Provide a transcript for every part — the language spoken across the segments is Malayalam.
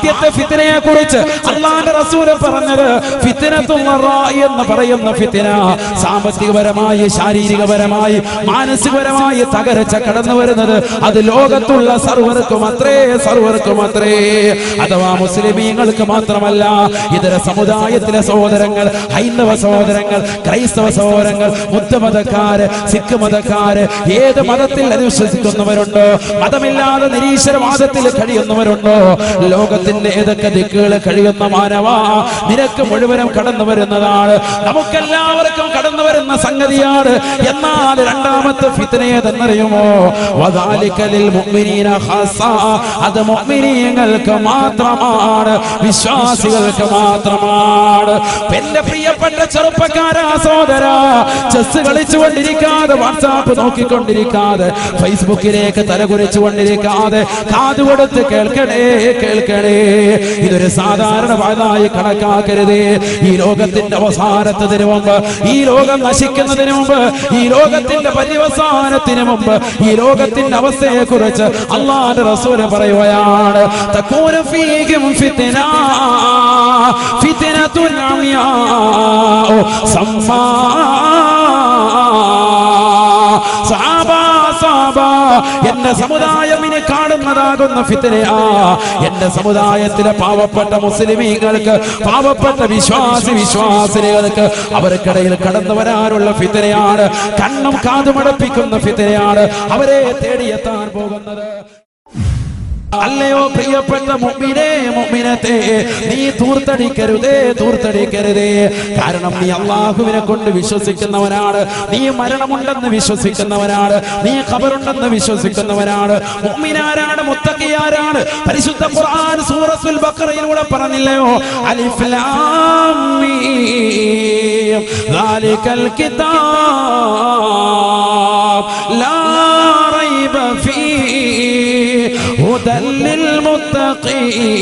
ആദ്യത്തെ ഫിത്തിനയെ കുറിച്ച് അള്ളാന്റെ റസൂൽ പറഞ്ഞത് എന്ന് പറയുന്ന ഫിത്തിന സാമ്പത്തികപരമായി ശാരീരികപരമായി മാനസികപരമായി തകർച്ച കടന്നു വരുന്നത് അത് ലോകത്തുള്ള സർവർക്കും അത്രേ സർവർക്കും അത്രേ. അഥവാ മുസ്ലിമീങ്ങൾക്ക് മാത്രമല്ല ഇതര സമുദായത്തിലെ സഹോദരങ്ങൾ ഹൈന്ദവ സഹോദരങ്ങൾ ക്രൈസ്തവ സഹോദരങ്ങൾ ബുദ്ധമതക്കാര് സിഖ് മതക്കാര് ഏത് മതത്തിൽ അനുശ്വസിക്കുന്നവരുണ്ടോ മതമില്ലാതെ നിരീശ്വരവാദത്തിൽ കഴിയുന്നവരുണ്ടോ ലോകത്തിന്റെ ഏതൊക്കെ ദിക്കുകൾ കഴിയുന്ന മാനവാ? നിനക്ക് മുഴുവനും കടന്നു വരുന്നതാണ്. നമുക്കെല്ലാവർക്കും കടന്നു വരുന്ന സംഗതിയാണ്. എന്നാൽ രണ്ടാമത്തെ ഫിത്തനയെ തന്നറിയുമോ? വദാലിക്കലിൽ അത് മുഅ്മിനീങ്ങൾക്ക് മാത്രമാണ്. വിശ്വാസികൾക്ക് മാത്രമാണ്. എന്റെ പ്രിയപ്പെട്ട ചെറുപ്പക്കാരാ സോദര ചെസ് കളിച്ചുകൊണ്ടിരിക്കാതെ വാട്സാപ്പ് നോക്കിക്കൊണ്ടിരിക്കാതെ ഫേസ്ബുക്കിലേക്ക് തലകുറിച്ചുകൊണ്ടിരിക്കാതെ കാതുകൊടുത്ത് കേൾക്കണേ കേൾക്കണേ. ഇതൊരു സാധാരണ വാതായി കണക്കാക്കരുതേ. ഈ ലോകത്തിന്റെ അവസാനത്തിന് മുമ്പ് ഈ ലോകം നശിക്കുന്നതിന് മുമ്പ് ഈ ലോകത്തിന്റെ പര്യവസാനത്തിന് മുമ്പ് ഈ ലോകത്തിന്റെ അവസ്ഥയെ കുറിച്ച് അള്ളാന്റെ റസൂൽ പറയുകയാണ് സഹാബ എന്റെ സമുദായം കാണുന്നതാകുന്ന ഫിത്തനയാ എന്റെ സമുദായത്തിലെ പാവപ്പെട്ട മുസ്ലിമീങ്ങൾക്ക് പാവപ്പെട്ട വിശ്വാസി വിശ്വാസിനികൾക്ക് അവർക്കിടയിൽ കടന്നു വരാനുള്ള ഫിത്തനയാണ് കണ്ണും കാതുമടപ്പിക്കുന്ന ഫിത്തനയാണ് അവരെ തേടിയെത്താൻ പോകുന്നത്. അല്ലയോ പ്രിയപ്പെട്ട മുമ്പിനെ മുമ്പിനത്തെ നീ തൂർത്തടിക്കരുതേ തൂർത്തടിക്കരുതേ കാരണം നീ അള്ളാഹുവിനെ കൊണ്ട് വിശ്വസിക്കുന്നവനാണ്. നീ മരണമുണ്ടെന്ന് വിശ്വസിക്കുന്നവനാണ്. നീ ഖബറുണ്ടെന്ന് വിശ്വസിക്കുന്നവനാണ്. മുമ്മിനാരാണ് മുത്തക്കിയാരാണ്. പരിശുദ്ധ ഖുർആൻ സൂറത്തുൽ ബഖറയിലൂടെ പറഞ്ഞില്ലയോ? അലിഫ് ലാം മീം. കിതാബ് ലാ هدى للمتقين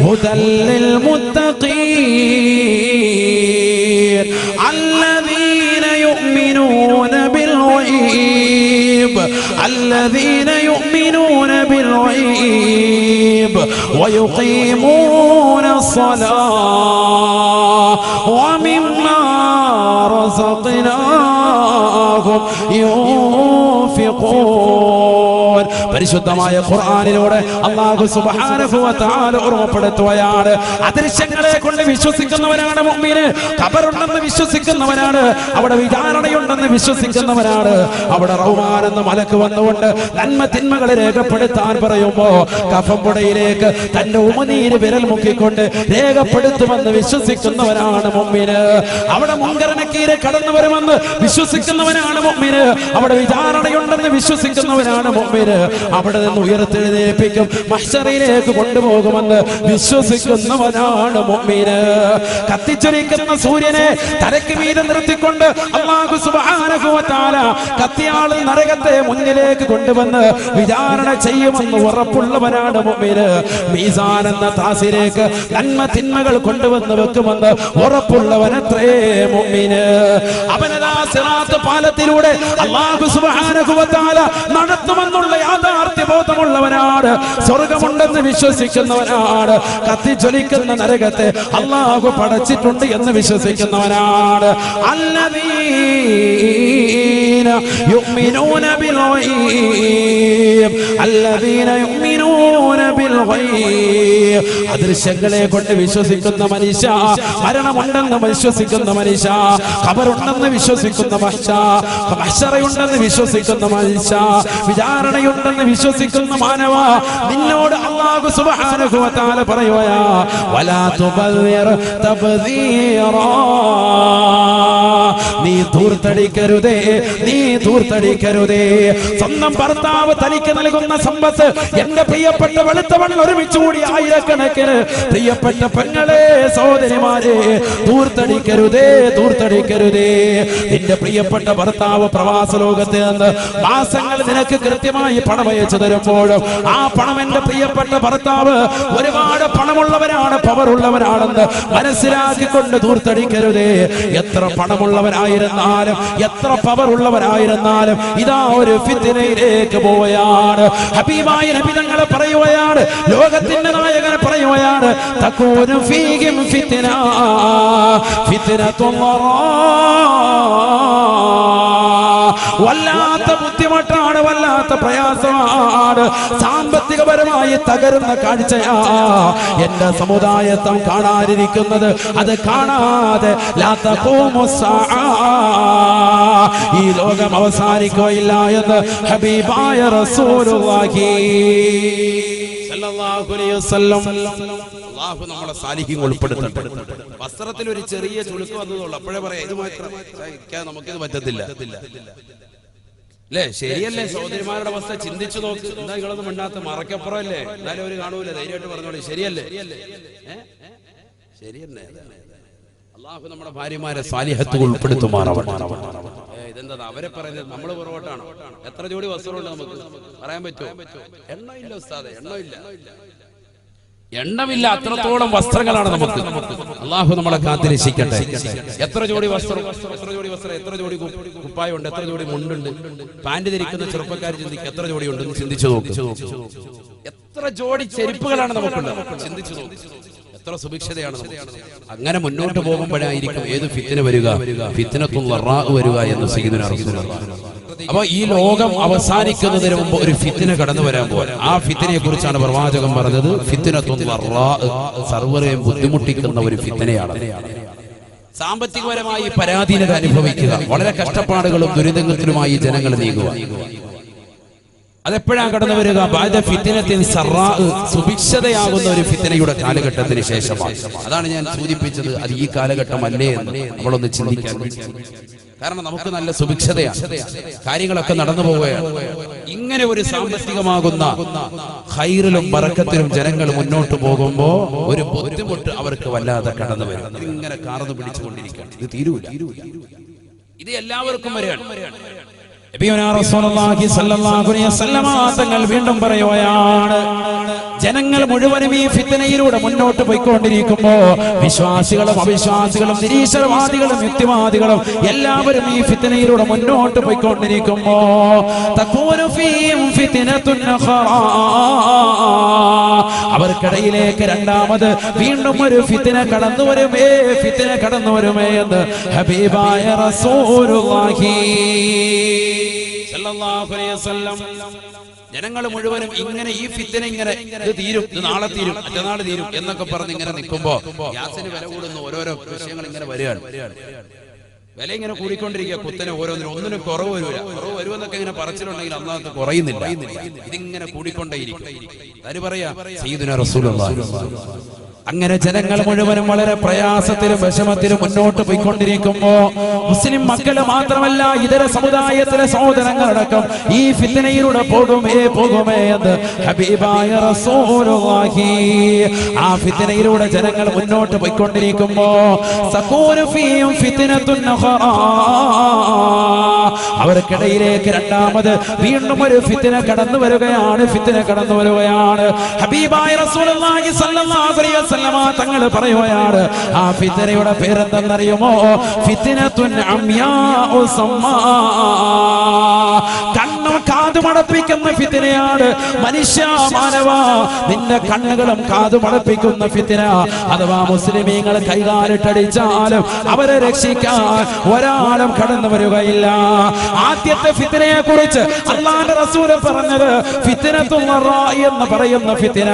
هدى للمتقين الذين يؤمنون بالغيب الذين يؤمنون بالغيب ويقيمون الصلاة ومما رزقناهم ينفقون. പരിശുദ്ധമായ ഖുർആാനിലൂടെ അള്ളാഹു തആല ഓർമ്മപ്പെടുത്തുകയാണ്. അദൃശ്യങ്ങളെ കൊണ്ട് വിശ്വസിക്കുന്നവരാണ് മുമ്പിന് ഖബറുണ്ടെന്ന് വിശ്വസിക്കുന്നവരാണ്. അവിടെ വിചാരണയുണ്ടെന്ന് വിശ്വസിക്കുന്നവരാണ്. അവിടെ റൗമാനെന്ന് മലക്ക് വന്നുകൊണ്ട് നന്മ തിന്മകളെ രേഖപ്പെടുത്താൻ പറയുമ്പോ കഫമ്പുടയിലേക്ക് തന്റെ ഉമനീര് വിരൽ മുക്കിക്കൊണ്ട് രേഖപ്പെടുത്തുമെന്ന് വിശ്വസിക്കുന്നവരാണ് മുമ്മിന് അവിടെ മുൻകരണക്കീരെ കടന്നു വരുമെന്ന് വിശ്വസിക്കുന്നവനാണ് മുമ്മിന് അവിടെ വിചാരണയുണ്ടെന്ന് വിശ്വസിക്കുന്നവനാണ് മുമ്മിന് അവിടെ നിന്ന് ഉയർത്തെഴുന്നേൽപ്പിക്കും. മഷറിലേക്ക് കൊണ്ടുപോകുമെന്ന് വിശ്വസിക്കുന്നവനാണ് മൊമ്മീന് കത്തിച്ചൊരിക്കുന്ന സൂര്യനെ തലയ്ക്ക് മീതെ നിർത്തിക്കൊണ്ട് അള്ളാഹു തആല കത്തിയാളിൽ നരകത്തെ മുന്നിലേക്ക് കൊണ്ടുവന്ന് വിചാരണ ചെയ്യുമെന്ന് ഉറപ്പുള്ളവനാണ് മൊമ്മീന് മീസാൻ എന്ന താസിലേക്ക് നന്മ തിന്മകൾ കൊണ്ടുവന്ന് വെക്കുമെന്ന് ഉറപ്പുള്ളവനത്രേ മൊമ്മീന് അവനതാ സിറാത്ത് പാലത്തിലൂടെ അള്ളാഹു തആല നടത്തുമെന്നുള്ള യാഥാർത്ഥ്യ ബോധമുള്ളവനാണ് സ്വർഗമുണ്ടെന്ന് വിശ്വസിക്കുന്നവനാണ് കത്തിജ്വലിക്കുന്ന നരകത്തെ അള്ളാഹു പടച്ചിട്ടുണ്ട് എന്ന് വിശ്വസിക്കുന്നവനാണ് الذين يؤمنون بالغيب الذين يؤمنون بالغيب അദൃശ്യങ്ങളെ കൊണ്ട് വിശ്വസിക്കുന്ന മനുഷ്യ മരണമുണ്ടെന്ന് വിശ്വസിക്കുന്ന മനുഷ്യ ഖബറുണ്ടെന്ന് വിശ്വസിക്കുന്ന മനുഷ്യ വിശ്വസിക്കുന്ന മനുഷ്യ വിചാരണയുണ്ടെന്ന് വിശ്വസിക്കുന്ന മാനവ നിന്നോട് അള്ളാഹു സുബ്ഹാനഹു വ വലാ തുബദ്ദിർ തബ്ദീറാ. നീ ധൂർത്തടിക്കരുതേ നീ ധൂർത്തടിക്കരുതേ. സ്വന്തം ഭർത്താവ് തനിക്ക് നൽകുന്ന സമ്പത്ത് എന്റെ പ്രിയപ്പെട്ട വെളുത്തവണ്ണം ഒരുമിച്ച് കൂടി ആയിരക്കണക്കിന് പ്രിയപ്പെട്ട പെങ്ങളെ സഹോദരിമാരെ ധൂർത്തടിക്കരുതേ ധൂർത്തടിക്കരുതേ. നിന്റെ പ്രിയപ്പെട്ട ഭർത്താവ് പ്രവാസ ലോകത്ത് നിന്ന് മാസങ്ങൾ നിനക്ക് കൃത്യമായി പണം അയച്ചു തരുമ്പോഴും ആ പണം എന്റെ പ്രിയപ്പെട്ട ഭർത്താവ് ഒരുപാട് പണമുള്ളവരാണ് പവറുള്ളവരാണെന്ന് മനസ്സിലാക്കിക്കൊണ്ട് ധൂർത്തടിക്കരുതേ. എത്ര പണമുള്ളവരായി ഉള്ളവരായിരുന്നാലും എത്ര പവർ ഉള്ളവരായിരുന്നാലും ഇതാ ഒരു ഫിത്തിനയിലേക്ക് പോവുകയാണ്. ഹബീബായ നബി തങ്ങളെ പറയുകയാണ് ലോകത്തിന്റെ നായകനെ പറയുകയാണ് തക്കൂനും ഫീഗിം ഫിത്തിന ഫിത്തിനത്തുള്ള വല്ലാത്ത ബുദ്ധിമുട്ടാണ് വല്ലാത്ത പ്രയാസമാണ്. സാമ്പത്തികപരമായി തകരുന്ന കാഴ്ചയാ എന്റെ സമുദായത്വം കാണാനിരിക്കുന്നത് അത് കാണാതെ ഈ ലോകം അവസാനിക്കുകയില്ല എന്ന് ഹബീബായ റസൂലുള്ളാഹി. അള്ളാഹു സാലിഹ്യം ഉൾപ്പെടുത്തട്ടെ. വസ്ത്രത്തിൽ ഒരു ചെറിയ ചുളുക്ക് വന്നതുള്ളൂ അപ്പോഴേ പറയാം ഇത് മാത്രം നമുക്ക് നമുക്കിത് പറ്റത്തില്ല. അല്ലേ ശരിയല്ലേ? സഹോദരിമാരുടെ അവസ്ഥ ചിന്തിച്ചു നോക്ക്. എന്താ നിങ്ങളൊന്നും മിണ്ടാത്ത മറക്കപ്പുറമല്ലേ? എന്നാലും അവർ കാണൂല. ധൈര്യമായിട്ട് പറഞ്ഞോളൂ. ശരിയല്ലേ? ശരിയല്ലേ? അള്ളാഹു നമ്മുടെ ഭാര്യമാരെ സാലിഹത്ത് ഉൾപ്പെടുത്തുമാറാവട്ടെ. ഇതെന്താ അവരെ പറയുന്നത് നമ്മൾ പുറകോട്ടാണ്? എത്ര ജോഡി വസ്ത്രമുണ്ട് നമുക്ക്? പറയാൻ പറ്റുമോ? എണ്ണമില്ല ഉസ്താദെ എണ്ണമില്ല എണ്ണമില്ല അത്രത്തോളം വസ്ത്രങ്ങളാണ് നമുക്ക്. അള്ളാഹു നമ്മളെ കാത്തിരക്ഷിക്കട്ടെ. എത്ര ജോഡി വസ്ത്രം? എത്ര ജോഡി വസ്ത്രം? എത്ര ജോഡി കുപ്പായുണ്ട് എത്ര ജോഡി മുണ്ടുണ്ട്? പാന്റ് ധരിക്കുന്ന ചെറുപ്പക്കാർ ചിന്തിക്കുക എത്ര ജോഡി ഉണ്ടെന്ന് ചിന്തിച്ചു നോക്കി. എത്ര ജോഡി ചെരുപ്പുകളാണ് നമുക്കുണ്ട് ചിന്തിച്ചു നോക്ക്. എത്ര സുഭിക്ഷതയാണ് അങ്ങനെ മുന്നോട്ട് പോകുമ്പോഴായിരിക്കും ഏത് ഫിത്തിന് വരിക? ഫിത്തിനത്തും വരിക എന്ന് സീദുന അപ്പൊ ഈ ലോകം അവസാനിക്കുന്നതിന് മുമ്പ് ഒരു ഫിത്തിന കടന്നു വരാൻ പോലെ ആ ഫിത്തിനെ കുറിച്ചാണ് പ്രവാചകൻ പറഞ്ഞത്. ഫിത്തിനത്തും സർവരെയും ബുദ്ധിമുട്ടിക്കുന്ന ഒരു ഫിത്തിനയാണ്. സാമ്പത്തികപരമായി പരാധീനത അനുഭവിക്കുക വളരെ കഷ്ടപ്പാടുകളും ദുരിതങ്ങളിലുമായി ജനങ്ങൾ നീങ്ങുക. അതെപ്പോഴാണ് കടന്നു വരിക? സുഭിക്ഷതയാകുന്ന ഒരു ഫിത്തനയുടെ കാലഘട്ടത്തിന് ശേഷമാണ്. അതാണ് ഞാൻ സൂചിപ്പിച്ചത്. അത് ഈ കാലഘട്ടമല്ലേ എന്ന് നമ്മളൊന്ന് ചിന്തിക്കാൻ കാരണം നമുക്ക് നല്ല സുഭിക്ഷതയാണ്. കാര്യങ്ങളൊക്കെ നടന്നു പോവുകയാണ്. ഇങ്ങനെ ഒരു സാമ്പത്തികമാകുന്ന ഹൈറിലും പറക്കത്തിലും ജനങ്ങൾ മുന്നോട്ട് പോകുമ്പോ ഒരു ബുദ്ധിമുട്ട് അവർക്ക് വല്ലാതെ കടന്നു വരും. ഇങ്ങനെ കാർന്നു പിടിച്ചുകൊണ്ടിരിക്കുകയാണ്. ഇത് തീരൂല. ഇത് എല്ലാവർക്കും വരികയാണ്. തങ്ങൾ വീണ്ടും പറയുകയാണ് ജനങ്ങൾ മുഴുവനും ഈ ഫിത്തനയിലൂടെ മുന്നോട്ട് പോയിക്കൊണ്ടിരിക്കുമ്പോ വിശ്വാസികളും അവിശ്വാസികളും നിരീശ്വരവാദികളും യുക്തിവാദികളും എല്ലാവരും ഈ ഫിത്തനയിലൂടെ മുന്നോട്ട് പോയിക്കൊണ്ടിരിക്കുമ്പോ. അവർക്കിടയിലേക്ക് രണ്ടാമത് വീണ്ടും ഒരു ഫിത്തിന കടന്നു വരുമേ ഫിത്തിന കടന്നു വരുമേ എന്ന് ഹബീബായ റസൂലുള്ളാഹി ജനങ്ങൾ മുഴുവനും ഇങ്ങനെ ഈ ഫിത്തിനെ ഇങ്ങനെ ഇത് തീരും ഇത് നാളെ തീരും മറ്റന്നാൾ തീരും എന്നൊക്കെ പറഞ്ഞ് ഇങ്ങനെ നിൽക്കുമ്പോ ഗ്യാസിന് വില കൂടുന്ന ഓരോരോ വിഷയങ്ങൾ ഇങ്ങനെ വരികയാണ്. വില ഇങ്ങനെ കൂടിക്കൊണ്ടിരിക്കുക കുത്തനെ ഓരോന്നിനും ഒന്നിനും കുറവ് വരില്ല. കുറവ് വരുമെന്നൊക്കെ ഇങ്ങനെ പറച്ചിലുണ്ടെങ്കിൽ അന്നത്തെ കുറയുന്നില്ല. ഇതിങ്ങനെ കൂടിക്കൊണ്ടേയിരിക്കും. അതിന് പറയാ അങ്ങനെ ജനങ്ങൾ മുഴുവനും വളരെ പ്രയാസത്തിലും വിഷമത്തിലും മുന്നോട്ട് പോയിക്കൊണ്ടിരിക്കുമ്പോ മുസ്ലിം മക്കൾ മാത്രമല്ല ഇതര സമുദായത്തിലെ സഹോദരങ്ങളടക്കം ഈ ഫിത്തനയിലൂടെ പോകുമേ പോകുമേ എന്ന് ഹബീബായ റസൂലുള്ളാഹി ആ ഫിത്തനയിലൂടെ ജനങ്ങൾ മുന്നോട്ട് പോയിക്കൊണ്ടിരിക്കുമ്പോ സകൂനു ഫീയും ഫിത്നത്തുൻ ഉഖറാ. അവർക്കിടയിലേക്ക് രണ്ടാമത് വീണ്ടും ഒരു ഫിത്തിന കടന്നു വരികയാണ് ഫിത്തിന കടന്നു വരികയാണ്. ഹബീബായ റസൂലുള്ളാഹി അലൈഹി തങ്ങൾ പറയുകയാണ് ആ ഫിത്തിനയുടെ പേരെന്തെന്നറിയുമോ? ഫിത്തിനത്തുൻ അമ്യാഉ സമ്മാ. അടപ്പിക്കുന്ന ഫിത്തിനയാണ്. മനുഷ്യ മാനവ നിന്റെ കണ്ണുകളും കാതും അടപ്പിക്കുന്ന ഫിത്തിന. അഥവാ മുസ്ലിമീങ്ങൾ കൈകാലിട്ടടിച്ചാലും അവരെ രക്ഷിക്കാൻ ഒരാളും കടന്നു വരികയില്ല. ആദ്യത്തെ ഫിത്തിനയെ കുറിച്ച് അള്ളാന്റെ റസൂൽ പറഞ്ഞത് എന്ന് പറയുന്ന ഫിത്തിന.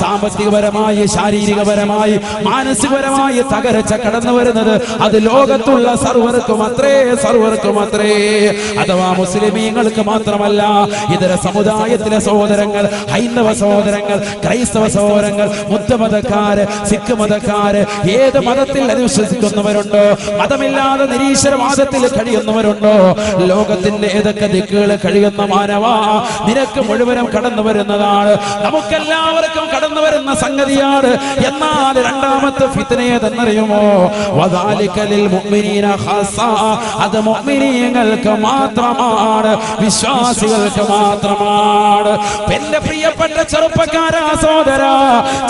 സാമ്പത്തികപരമായി ശാരീരികപരമായി മാനസികപരമായി തകരച്ച കടന്നു വരുന്നത് അത് ലോകത്തുള്ള സർവർക്കും അത്രേ സർവർക്കും അത്രേ. അഥവാ മുസ്ലിമീങ്ങൾക്ക് മാത്രമല്ല ഇതര സമുദായത്തിലെ സഹോദരങ്ങൾ ഹൈന്ദവ സഹോദരങ്ങൾ ക്രൈസ്തവ സഹോദരങ്ങൾ ബുദ്ധമതക്കാര് സിഖ് മതക്കാര് ഏത് മതത്തിൽ അനുശ്വസിക്കുന്നവരുണ്ടോ മതമില്ലാതെ നിരീശ്വരവാദത്തിൽ കഴിയുന്നവരുണ്ടോ ലോകത്തിന്റെ ഏതൊക്കെ ദിക്കുകൾ കഴിയുന്ന മാനവ നിനക്ക് മുഴുവനും കടന്നു വരുന്നതാണ്. നമുക്കെല്ലാവർക്കും കടന്നു വരുന്ന സംഗതിയാണ് എന്നാൽ രണ്ടാമത്തെ ഫിത്തനേതെന്നറിയുമോ വദാലിക്കലിൽ അത് മുഅ്മിനീങ്ങൾക്ക് മാത്രമാണ് വിശ്വാസികൾക്ക് മാത്രമാണ്. എന്റെ പ്രിയപ്പെട്ട ചെറുപ്പക്കാരാ സോദര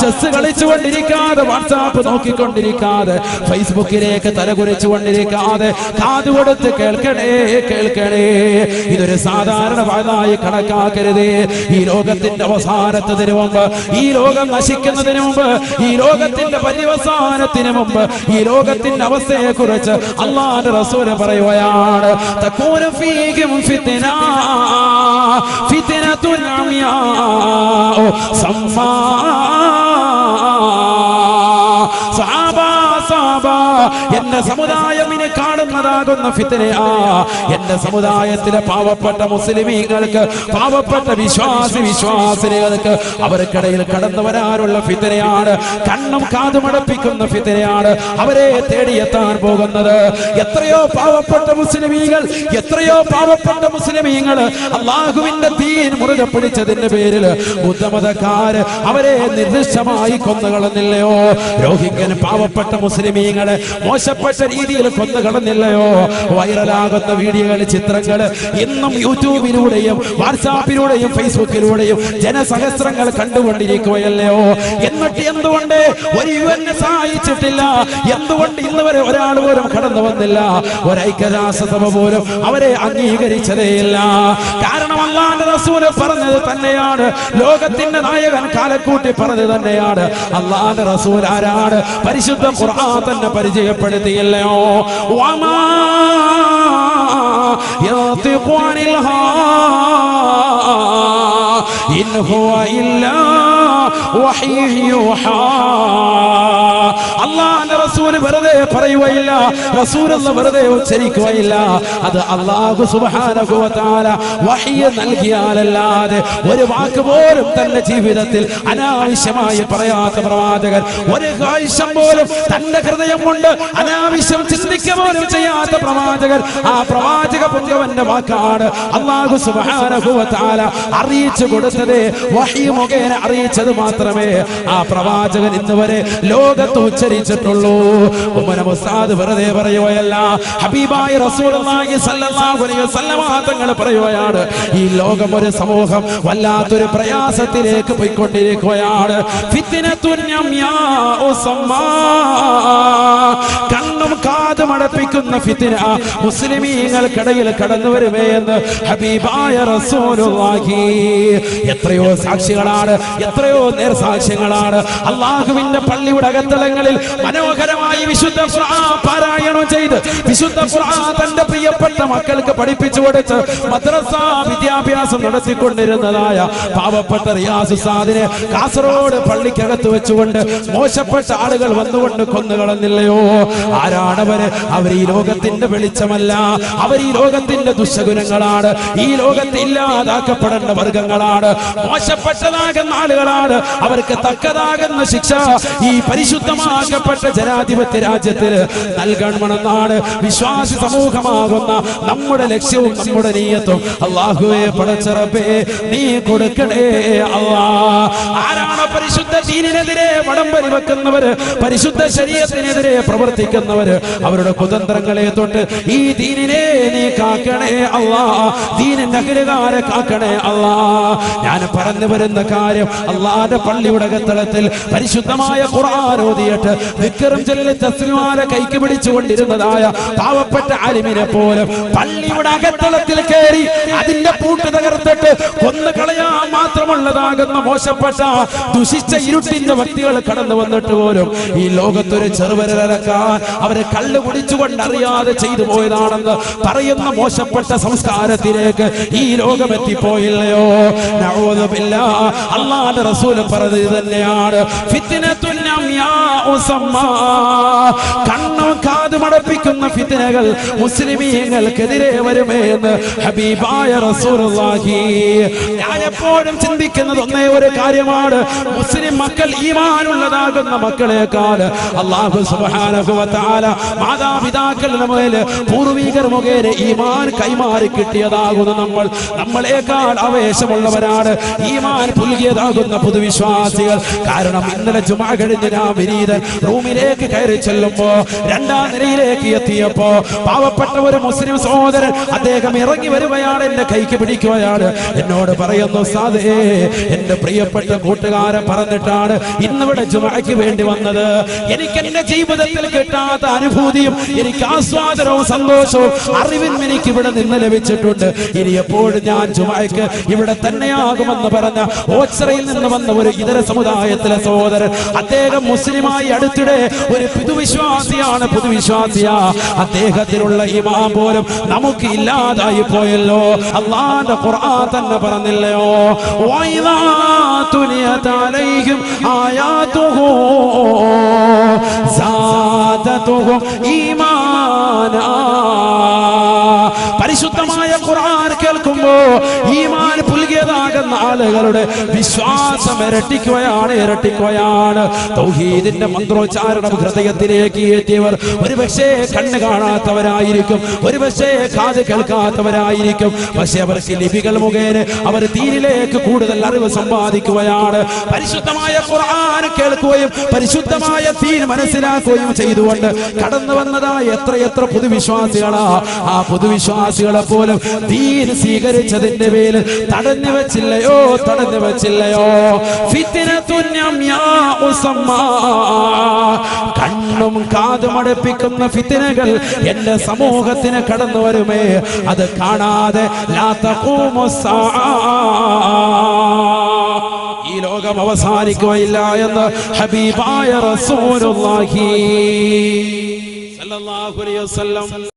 ചെസ് കളിച്ചുകൊണ്ടിരിക്കാതെ വാട്സാപ്പ് നോക്കിക്കൊണ്ടിരിക്കാതെ ഫേസ്ബുക്കിലേക്ക് തലകുറിച്ചുകൊണ്ടിരിക്കാതെ കാതുകൊടുത്ത് കേൾക്കണേ കേൾക്കണേ. ഇതൊരു സാധാരണ വാതായി കണക്കാക്കരുത്. ഈ ലോകത്തിന്റെ അവസാനത്തിന് മുമ്പ് ഈ ലോകം നശിക്കുന്നതിന് മുമ്പ് ഈ ലോകത്തിന്റെ പര്യവസാനത്തിന് മുമ്പ് ഈ ലോകത്തിന്റെ അവസ്ഥയെ കുറിച്ച് അള്ളാന്റെ റസൂൽ പറയുകയാണ് ഫിത്ന ഫിത്നത്തുൻ അമിയാ സമ്മാ സഹാബ സഹാബ എന്റെ സമുദായം ഇനി കാണുന്നതാകുന്ന ഫിത്തനയാ. എന്റെ സമുദായത്തിലെ പാവപ്പെട്ട മുസ്ലിമീങ്ങൾക്ക് പാവപ്പെട്ട വിശ്വാസി വിശ്വാസിനികൾക്ക് അവർക്കിടയിൽ കടന്നു വരാനുള്ള ഫിത്തനയാണ് കണ്ണും കാതുമടപ്പിക്കുന്ന ഫിത്തനയാണ് അവരെ തേടിയെത്താൻ പോകുന്നത്. എത്രയോ പാവപ്പെട്ട മുസ്ലിമീങ്ങൾ എത്രയോ പാവപ്പെട്ട മുസ്ലിമീങ്ങൾ അള്ളാഹുവിന്റെ തീൻ മുറുകെ പിടിച്ചതിന്റെ പേരിൽ ബുദ്ധമതക്കാര് അവരെ നിർദ്ദിഷ്ടമായി കൊന്നുകളഞ്ഞില്ലയോ? രോഹിക്കൻ പാവപ്പെട്ട മുസ്ലിമീങ്ങളെ മോശപ്പെട്ട രീതിയിൽ കൊന്നുകളഞ്ഞില്ലയോ വൈറലാകുന്ന വീഡിയോകൾ ചിത്രങ്ങൾ ഇന്നും യൂട്യൂബിലൂടെയും വാട്സാപ്പിലൂടെയും ഫേസ്ബുക്കിലൂടെയും ജനസഹസ്രങ്ങൾ കണ്ടുകൊണ്ടിരിക്കുകയല്ലയോ? എന്നിട്ട് എന്തുകൊണ്ട് ഒരു യു എൻ സഹായിച്ചിട്ടില്ല? എന്തുകൊണ്ട് ഇന്ന് വരെ ഒരാൾ പോലും കടന്നു വന്നില്ല? ഒരൈക്യരാഷ്ട്രസഭ പോലും അവരെ അംഗീകരിച്ചതേയില്ല. കാരണം അള്ളാന്റെ റസൂൽ പറഞ്ഞത് തന്നെയാണ്. ലോകത്തിന്റെ നായകൻ കാലക്കൂട്ടി പറഞ്ഞത് തന്നെയാണ്. അള്ളാന്റെ റസൂൽ ആരാണ്? പരിശുദ്ധ ഖുർആൻ തന്നെ പരിചയപ്പെടുത്തിയല്ലയോ വമാ യത്തിഖു അനിൽ ഹാ ഇൻ ഹുവ ഇല്ലാ അള്ളാഹുവിന്റെ റസൂൽ വെറുതെ പറയുകയില്ല. റസൂൽ എന്ന് വെറുതെ ഉച്ചരിക്കുകയില്ല. അത് അള്ളാഹു സുബ്ഹാനഹു വതആല വഹീ വഹ്യ നൽകിയാലല്ലാതെ ഒരു വാക്ക് പോലും തന്റെ ജീവിതത്തിൽ അനാവശ്യമായി പറയാത്ത പ്രവാചകൻ ഒരു കാഴ്ചം പോലും തന്റെ ഹൃദയം കൊണ്ട് അനാവശ്യം ചിന്തിക്ക പോലും ചെയ്യാത്ത പ്രവാചകൻ ആ പ്രവാചക പുണ്യവന്റെ വാക്കാണ് അള്ളാഹു തആല അറിയിച്ചു കൊടുത്തത്. വഹി മുഖേന അറിയിച്ചത് മാത്രമേ ആ പ്രവാചകൻ ഇന്ന് വരെ ലോകത്ത് ഉച്ചരിച്ചിട്ടുള്ളൂ മുസാദ് വെറുതെ പറയുകയല്ല ഹബീബായ തങ്ങൾ പറയുകയാണ് ഈ ലോകം ഒരു സമൂഹം വല്ലാത്തൊരു പ്രയാസത്തിലേക്ക് പോയിക്കൊണ്ടിരിക്കുകയാണ് സമ്മാ. കണ്ണും കാതും അടപ്പിക്കുന്ന ഫിത്തിന മുസ്ലിമീങ്ങൾക്കിടയിൽ കടന്നു വരുമേ എന്ന് ഹബീബായ റസൂലുള്ളാഹി. എത്രയോ സാക്ഷികളാണ് എത്രയോ നേർ സാക്ഷ്യങ്ങളാണ് അള്ളാഹുവിന്റെ പള്ളിയുടെ അകത്തളങ്ങളിൽ മനോഹരമായി വിശുദ്ധ പാരായണം ചെയ്ത് വിശുദ്ധ തന്റെ പ്രിയപ്പെട്ട മക്കൾക്ക് പഠിപ്പിച്ചു കൊടുത്ത് മദ്രസ വിദ്യാഭ്യാസം നടത്തിക്കൊണ്ടിരുന്നതായ പാവപ്പെട്ട റിയാസ് സാദിനെ കാസർഗോഡ് പള്ളിക്കകത്ത് വെച്ചുകൊണ്ട് മോശപ്പെട്ട ആളുകൾ വന്നുകൊണ്ട് കൊന്നുകളഞ്ഞില്ലയോ ആരാണവര്? അവർ ഈ ലോകത്തിന്റെ വെളിച്ചമല്ല. അവർ ഈ ലോകത്തിന്റെ ദുശകുനങ്ങളാണ്. ഈ ലോകത്ത് ഇല്ലാതാക്കപ്പെടേണ്ട വർഗങ്ങളാണ്. മോശപ്പെട്ടതാകുന്ന ആളുകളാണ്. അവർക്ക് തക്കതാകുന്ന ശിക്ഷ. ഈ പരിശുദ്ധമാക്കപ്പെട്ട ജനാധിപത്യ രാജ്യത്തിന് നൽകണമെന്നാണ് വിശ്വാസി സമൂഹമാകുന്ന നമ്മുടെ ലക്ഷ്യവും നമ്മുടെ നീയത്തും. അള്ളാഹുവെ പടച്ചറപ്പേ നീ കൊടുക്കണേ അള്ളാ. ആരാണ് പരിശുദ്ധ ദീനിനെതിരെ വടംവലി വെക്കുന്നവര് പരിശുദ്ധ ശരീരത്തിനെതിരെ പ്രവർത്തിക്കുന്നവര് അവരുടെ കുതന്ത്രങ്ങളെ തൊട്ട് ഈ ദീനിനെ നീ കാക്കണേ അള്ളാ. ദീനിന്റെ അഖിലുകാരെ കാക്കണേ അള്ളാ. ഞാൻ പറഞ്ഞു വരുന്ന കാര്യം അള്ളാന്റെ പള്ളിയുടെ കത്തളത്തിൽ പരിശുദ്ധമായ ഖുർആൻ ഓതിയിട്ട് വിക്രം ചൊല്ലി തസ്ലിമാരെ കൈക്ക് പിടിച്ചുകൊണ്ടിരുന്നതായ പാവപ്പെട്ട അലിമിനെ പോലും പള്ളിയുടെ അകത്തളത്തിൽ കയറി അതിന്റെ പൂട്ട് തകർത്തിട്ട് കൊന്നു കളയാൻ മാത്രമുള്ളതാകുന്ന മോശപ്പെട്ട ദുഷിച്ച ഇരുട്ടിന്റെ വ്യക്തികൾ കടന്നു വന്നിട്ട് പോലും ഈ ലോകത്തൊരു ചെറുവരക്കാൻ അവരെ കള്ളു കുടിച്ചുകൊണ്ട് അറിയാതെ ചെയ്തു പോയതാണെന്ന് പറയുന്ന മോശപ്പെട്ട സംസ്കാരത്തിലേക്ക് ഈ ലോകം എത്തിപ്പോയില്ലയോ അള്ളാന്റെ റസൂൽ പറഞ്ഞത് തന്നെയാണ് ഫിത്തിനെ സമ്മാ. കണ്ണും കാതും അടപ്പിക്കുന്ന ഫിത്നകൾ മുസ്ലിമീങ്ങൾക്കെതിരെ വരുമേ എന്ന് ഹബീബായ റസൂലുള്ളാഹി. ഞാൻ എപ്പോഴും ചിന്തിക്കുന്നത് ഒന്നേ ഒരു കാര്യമാണ്. മുസ്ലിം മക്കൾ ഈമാനുള്ളതാകുന്ന മക്കളെക്കാൾ അള്ളാഹു സുബ്ഹാനഹു വ തആല മാതാപിതാക്കളുടെ മുതൽ പൂർവീകർ മുഖേന ഈമാൻ കൈമാറി കിട്ടിയതാകുന്ന നമ്മൾ. നമ്മളെക്കാൾ ആവേശമുള്ളവരാണ്. ഈമാൻ പുൽകിയതാകുന്ന പുതുവിശ്വാസികൾ. കാരണം ഇന്നലെ ജുമാ കഴിഞ്ഞ് ഞാൻ വിനീത് റൂമിലേക്ക് കയറി ചെല്ലുമ്പോ രണ്ടാം നിലയിലേക്ക് എത്തിയപ്പോ പാവപ്പെട്ട ഒരു മുസ്ലിം സഹോദരൻ അദ്ദേഹം ഇറങ്ങി വരുകയാണ് എന്റെ കൈക്ക് പിടിക്കുകയാണ്. എന്നോട് പറയുന്നു സാധേ എന്റെ പ്രിയപ്പെട്ട കൂട്ടുകാരൻ പറഞ്ഞിട്ടാണ് ഇന്നിവിടെ ജുമാക്ക് വേണ്ടി വന്നത്. എനിക്ക് എന്റെ ജീവിതത്തിൽ കിട്ടാത്ത അനുഭൂതിയും എനിക്ക് ആസ്വാദനവും സന്തോഷവും അറിവും എനിക്ക് ഇവിടെ നിന്ന് ലഭിച്ചിട്ടുണ്ട്. ഇനി എപ്പോഴും ഞാൻ ജുമാക്ക് ഇവിടെ തന്നെയാകുമെന്ന് പറഞ്ഞ ഓച്ചറയിൽ നിന്ന് വന്ന ഒരു ഇതര സമുദായത്തിലെ സഹോദരൻ അദ്ദേഹം മുസ്ലിമായി അടുത്തിടെ ഒരു പുതുവിശ്വാസിയാണ് പുതുവിശ്വാസിയാ. അദ്ദേഹത്തിലുള്ള ഇമാം പോലും നമുക്ക് ഇല്ലാതായി പോയല്ലോ. അള്ളാന്റെ ഖുർആൻ തന്നെ പറഞ്ഞില്ലയോ? പരിശുദ്ധമായ ഖുർആൻ കേൾക്കുമ്പോ ഈമാൻ പുൽകിയതാകുന്ന ആളുകളുടെ വിശ്വാസം ഇരട്ടിക്കുകയാണ് ഇരട്ടിക്കുകയാണ്. തൗഹീദിന്റെ മന്ത്രോച്ചാരണം ഹൃദയത്തിലേക്ക് എത്തിയവർ ഒരുപക്ഷേ കണ്ണ് കാണാത്തവരായിരിക്കും ഒരുപക്ഷേ കാത് കേൾക്കാത്തവരായിരിക്കും. പക്ഷെ അവർക്ക് ലിപികൾ മുഖേന അവർ തീരിലേക്ക് കൂടുതൽ അറിവ് സമ്പാദിക്കുകയാണ്. പരിശുദ്ധമായ ഖുർആൻ കേൾക്കുകയും പരിശുദ്ധമായ തീൻ മനസ്സിലാക്കുകയും ചെയ്തുകൊണ്ട് കടന്നു വന്നതായ എത്രയെത്ര പുതുവിശ്വാസികളാ. ആ പുതുവിശ്വാസികളെ പോലും തീൻ സ്വീകരിച്ചതിന്റെ പേരിൽ തടഞ്ഞു വെച്ചില്ലയോ തടഞ്ഞു വെച്ചില്ലയോ ഫിത്തിനത്തുന്യം യാ ഉസമ്മാ. കണ്ണും കാതും അടുപ്പിക്കുന്ന ഫിത്തിനകൾ എന്റെ സമൂഹത്തിന് കടന്നു വരുമേ അത് കാണാതെ. ഈ ലോകം അവസാനിക്കുകയില്ല എന്ന് ഹബീബായ റസൂലുള്ളാഹി സല്ലല്ലാഹു അലൈഹി വസല്ലം